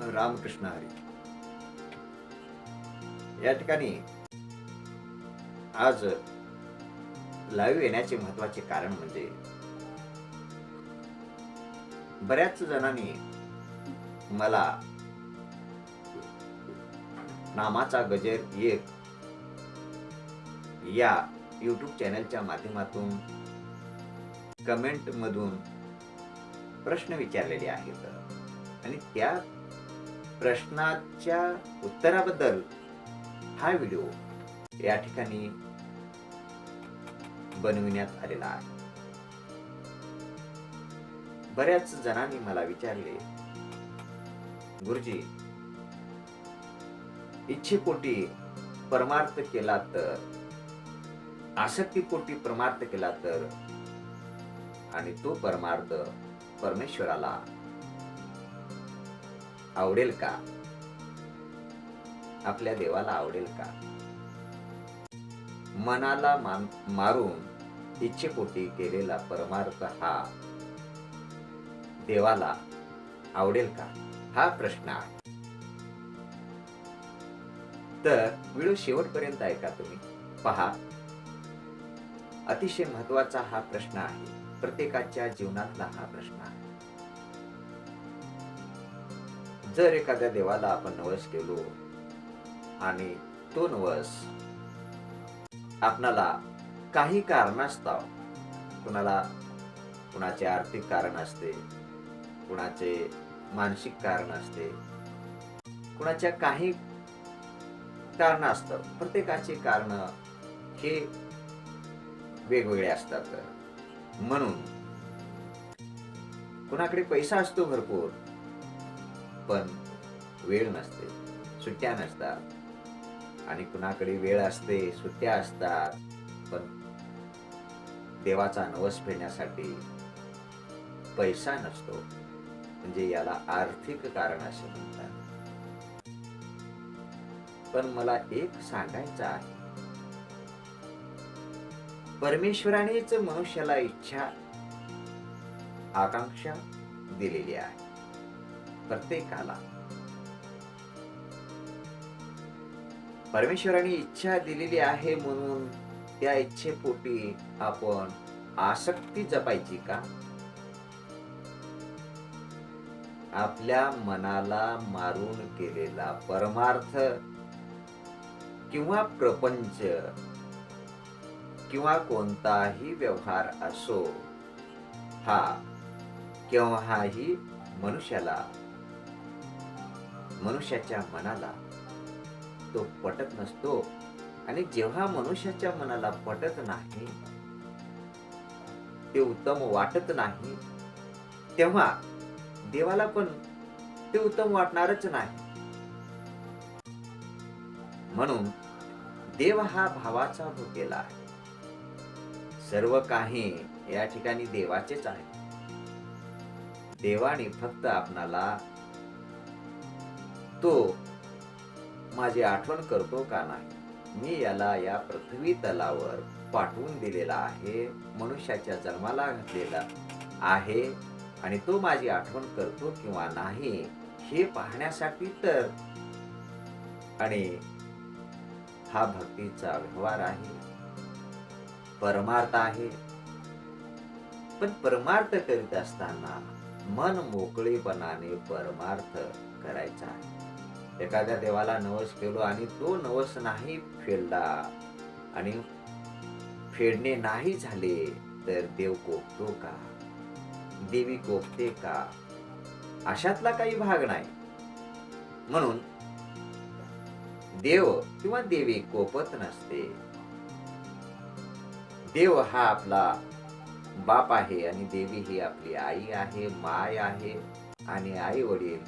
रामकृष्ण हरी. या ठिकाणी आज लाईव्ह येण्याचे महत्त्वाचे कारण म्हणजे बऱ्याच जणांनी मला नामाचा गजर एक या युट्यूब चॅनलच्या माध्यमातून कमेंट मधून प्रश्न विचारलेले आहेत. आणि त्या प्रश्नाच्या उत्तराबद्दल हा व्हिडिओ या ठिकाणी बनविण्यात आलेला आहे. बऱ्याच जणांनी मला विचारले गुरुजी इच्छेपोटी परमार्थ केला तर आसक्तीपोटी परमार्थ केला तर आणि तो परमार्थ परमेश्वराला आवडेल का? आपल्या देवाला आवडेल का? मनाला मारून इच्छेपोटी केलेला परमार्थ हा देवाला आवडेल का? हा प्रश्न आहे. तर व्हिडिओ शेवटपर्यंत ऐका तुम्ही. पहा. अतिशय महत्त्वाचा हा प्रश्न आहे. प्रत्येकाच्या जीवनातला हा प्रश्न आहे. जर एखाद्या देवाला आपण नवस केलो आणि तो नवस आपणाला काही कारणास्तव कुणाला कुणाचे आर्थिक कारण असते कुणाचे मानसिक कारण असते कुणाच्या काही कारण असतात प्रत्येकाचे कारण हे वेगवेगळे असतात. म्हणून कुणाकडे पैसा असतो भरपूर पण वेळ नसते. सुट्ट्या नसतात. आणि कुणाकडे वेळ असते सुट्ट्या असतात. पण देवाचा नवस फेडण्यासाठी पैसा नसतो. म्हणजे याला आर्थिक कारण असे म्हणतात. पण मला एक सांगायचं आहे. परमेश्वरानेच मनुष्याला इच्छा आकांक्षा दिलेली आहे. प्रत्येकाला. परमेश्वराने इच्छा दिलेली आहे म्हणून त्या इच्छेपोटी आपण आसक्ती जपायची का? आपल्या मनाला मारून केलेला परमार्थ किंवा प्रपंच किंवा कोणताही व्यवहार असो हा केव्हाही मनुष्याला मनुष्याच्या मनाला तो पटत नसतो. आणि जेव्हा मनुष्याच्या मनाला पटत नाही ते उत्तम वाटत नाही तेव्हा देवाला पण ते उत्तम वाटणारच नाही. म्हणून देव हा भावाचा भुकेला आहे. सर्व काही या ठिकाणी देवाचेच आहे. देवाने फक्त आपणाला तो माझी आठवण करतो का नाही? मी याला या पृथ्वी तलावर पाठवून दिलेला आहे मनुष्याच्या जन्माला घातलेला आहे आणि तो माझी आठवण करतो किंवा नाही हे पाहण्यासाठी तर. आणि हा भक्तीचा व्यवहार आहे. परमार्थ आहे. पण परमार्थ करीत असताना मन मोकळेपणाने परमार्थ करायचा. आहे एखाद्या देवाला नवस केलो आणि तो नवस नाही फेडला आणि फेडणे नाही झाले तर देव कोपतो का? देवी कोपते का? अशातला काही भाग नाही. म्हणून देव किंवा देवी कोपत नसते. देव हा आपला बाप आहे आणि देवी ही आपली आई आहे माय आहे आणि आई वडील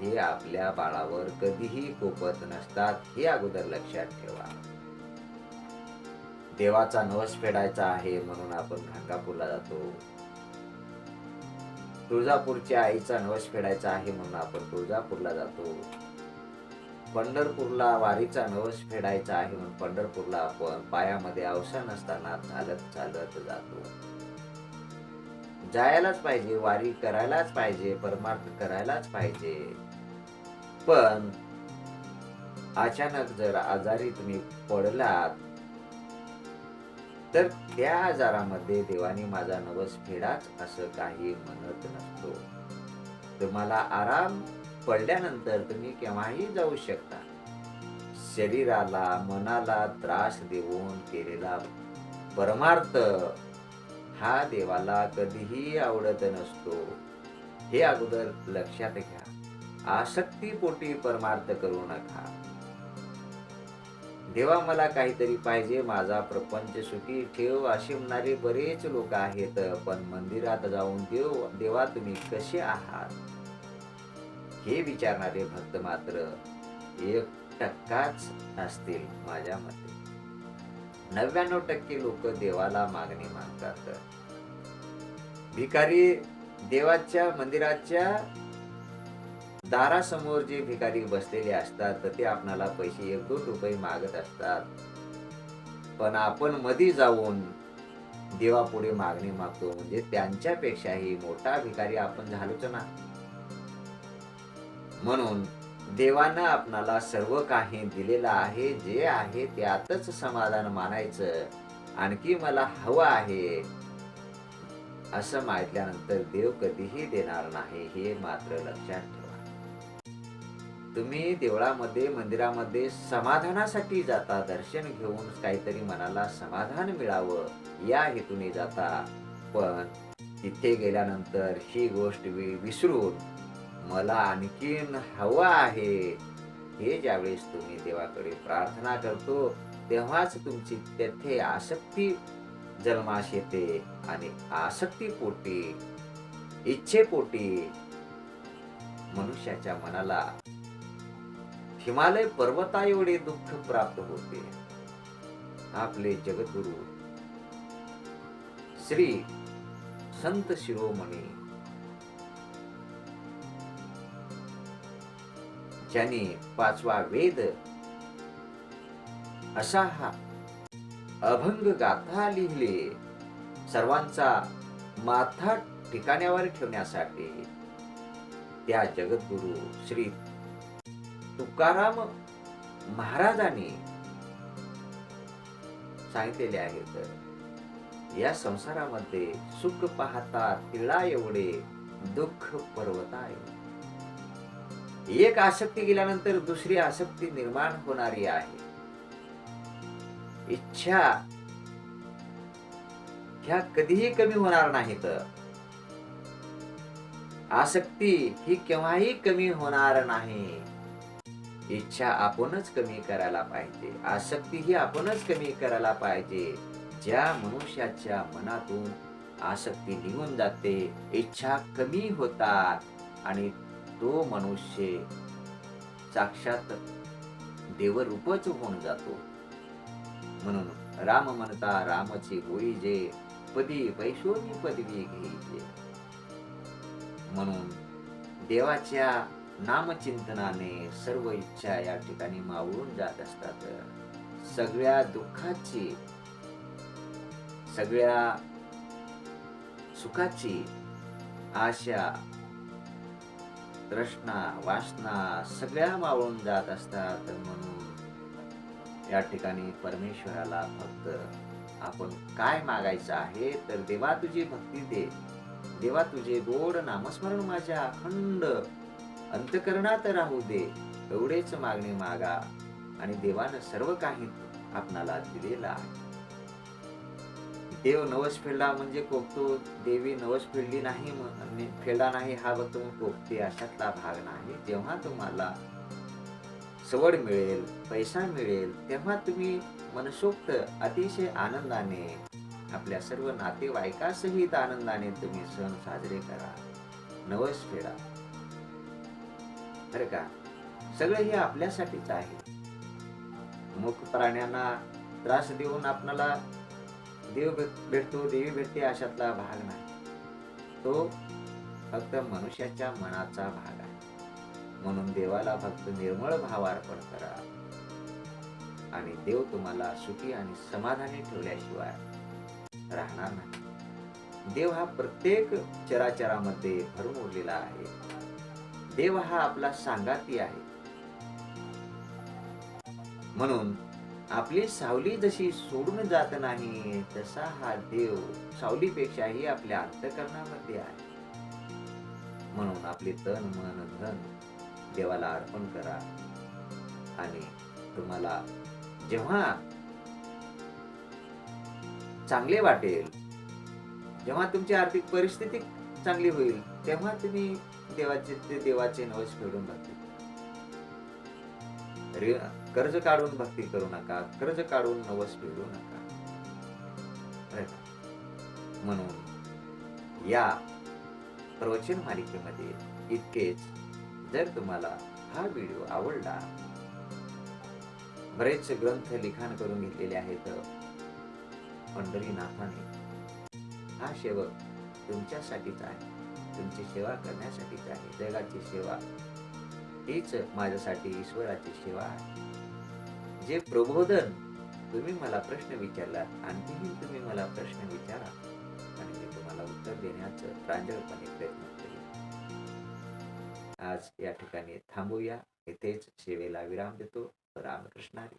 हे आपल्या बाळावर कधीही कोपत नसतात हे अगोदर लक्षात ठेवा. देवाचा नवस फेडायचा आहे म्हणून आपण गाणगापूरला जातो. तुळजापूरच्या आईचा नवस फेडायचा आहे म्हणून आपण तुळजापूरला जातो. पंढरपूरला वारीचा नवस फेडायचा आहे म्हणून पंढरपूरला आपण पायामध्ये अवसान नसताना चालत चालत जातो. जायलाच पाहिजे वारी करायलाच पाहिजे परमार्थ करायलाच पाहिजे. पण अचानक जर आजारी तुम्ही पडलात तर त्या आजारामध्ये देवाने माझा नवस फेडाच असं काही म्हणत नसतो. तुम्हाला आराम पडल्यानंतर तुम्ही केव्हाही जाऊ शकता. शरीराला मनाला त्रास देऊन केलेला परमार्थ हा देवाला कधीही आवडत नसतो. हे अगोदर लक्षात घ्या. आसक्तीपोटी परमार्थ करू नका. देवा मला काहीतरी पाहिजे माझा प्रपंच सुखी ठेव अशी म्हणणारे बरेच लोक आहेत पण मंदिरात जाऊन देव देवा तुम्ही कसे आहात? हे विचारणारे भक्त मात्र एक टक्काच असतील माझ्या मते. नव्याण्णव टक्के लोक देवाला मागणी मागतात भिकारी देवाच्या मंदिराच्या दारासमोर जे भिकारी बसलेले असतात तर ते आपणाला पैसे एक दोन रुपये मागत असतात. पण आपण मधी जाऊन देवापुढे मागणी मागतो म्हणजे त्यांच्यापेक्षाही मोठा भिकारी आपण झालोच ना. म्हणून देवानं आपणाला सर्व काही दिलेलं आहे जे आहे त्यातच समाधान मानायचं. आणखी मला हवं आहे. असं मागितल्यानंतर देव कधीही देणार नाही हे मात्र लक्षात ठेवा. तुम्ही देवळामध्ये मंदिरामध्ये समाधानासाठी जाता दर्शन घेऊन काहीतरी मनाला समाधान मिळावं या हेतूने जाता. पण तिथे गेल्यानंतर ही गोष्ट वि- विसरून मला आणखीन हवं आहे. हे ज्यावेळेस तुम्ही देवाकडे प्रार्थना करतो तेव्हाच तुमची तेथे आसक्ती जन्मास येते आणि आसक्तीपोटी इच्छेपोटी मनुष्याच्या मनाला हिमालय पर्वता एवढे दुःख प्राप्त होते. आपले जगद्गुरु श्री संत शिरोमणी ज्याने पाचवा वेद असा हा अभंग गाथा लिहिले. सर्वांचा माथा ठिकाण्यावर ठेवण्यासाठी त्या जगद्गुरु श्री तुकाराम महाराजांनी सांगितलेले आहेत या संसारामध्ये सुख पाहता तिळा एवढे दुःख पर्वता एवढे एक आसक्ती गेल्यानंतर दुसरी आसक्ती निर्माण होणारी आहे. इच्छा ह्या कधीही कमी होणार नाहीत. आसक्ती ही केव्हाही कमी होणार नाही. इच्छा आपणच कमी करायला पाहिजे. आसक्ती ही आपणच कमी करायला पाहिजे. ज्या मनुष्याच्या मनातून आसक्ती निघून जाते इच्छा कमी होतात आणि तो मनुष्य साक्षात देवरूपच होऊन जातो. म्हणून राम म्हणता रामची होई जे पदी पैशोनी पदवी घेईजे म्हणून देवाच्या नामचिंतनाने सर्व इच्छा या ठिकाणी मावळून जात असतात. सगळ्या दुःखाची सगळ्या सुखाची आशा तृष्णा वासना सगळ्या मावळून जात असतात म्हणून या ठिकाणी परमेश्वराला फक्त आपण काय मागायचं आहे तर देवा तुझी भक्ती दे. देवा तुझे गोड नामस्मरण माझ्या अखंड अंतकरणात राहू दे. एवढेच मागणे मागा आणि देवानं सर्व काही आपणाला दिलेलं आहे. देव नवस फेडला म्हणजे कोकतो देवी नवस फेडली नाही फेडला नाही हा फक्त कोकते अशातला भाग नाही. जेव्हा तुम्हाला सवड मिळेल पैसा मिळेल तेव्हा तुम्ही मनसोक्त अतिशय आनंदाने आपल्या सर्व नातेवाईकासहित आनंदाने तुम्ही सण साजरे करा. नवस फेडा बरं का? सगळं हे आपल्यासाठीच आहे. मुख प्राण्यांना त्रास देऊन आपणाला देव भेटतो देवी भेटते अशातला भाग नाही. तो फक्त मनुष्याच्या मनाचा भाग आहे. म्हणून देवाला फक्त निर्मळ भाव अर्पण करा. आणि देव तुम्हाला सुखी आणि समाधानी ठेवल्याशिवाय राहणार नाही. देव हा प्रत्येक चराचरामध्ये भरून उरलेला आहे. देव हा आपला सांगाती आहे. म्हणून आपली सावली जशी सोडून जात नाही तसा हा देव सावलीपेक्षाही आपल्या अंतकरणामध्ये आहे. म्हणून आपले तन मन धन देवाला अर्पण करा. आणि तुम्हाला जेव्हा चांगले वाटेल जेव्हा तुमची आर्थिक परिस्थिती चांगली होईल तेव्हा तुम्ही देवाचे ते देवाचे नवस फेडून जाते कर्ज काढून भक्ती करू नका कर्ज काढून नवस फेडू नका. म्हणून या प्रवचन मालिकेमध्ये इतकेच जर तुम्हाला हा व्हिडिओ आवडला बरेच ग्रंथ लिखाण करून घेतलेले आहेत पंढरीनाथाने. हा सेवक तुमच्यासाठीच आहे तुमची सेवा करण्यासाठीच आहे जगाची सेवा हीच माझ्यासाठी ईश्वराची सेवा आहे. जे प्रबोधन तुम्ही मला प्रश्न विचारलात आणखीही तुम्ही मला प्रश्न विचारा आणि मी तुम्हाला उत्तर देण्याचं प्रांजळपणे प्रयत्न करेन. आज या ठिकाणी थांबूया. इथेच सेवेला विराम देतो. रामकृष्णारी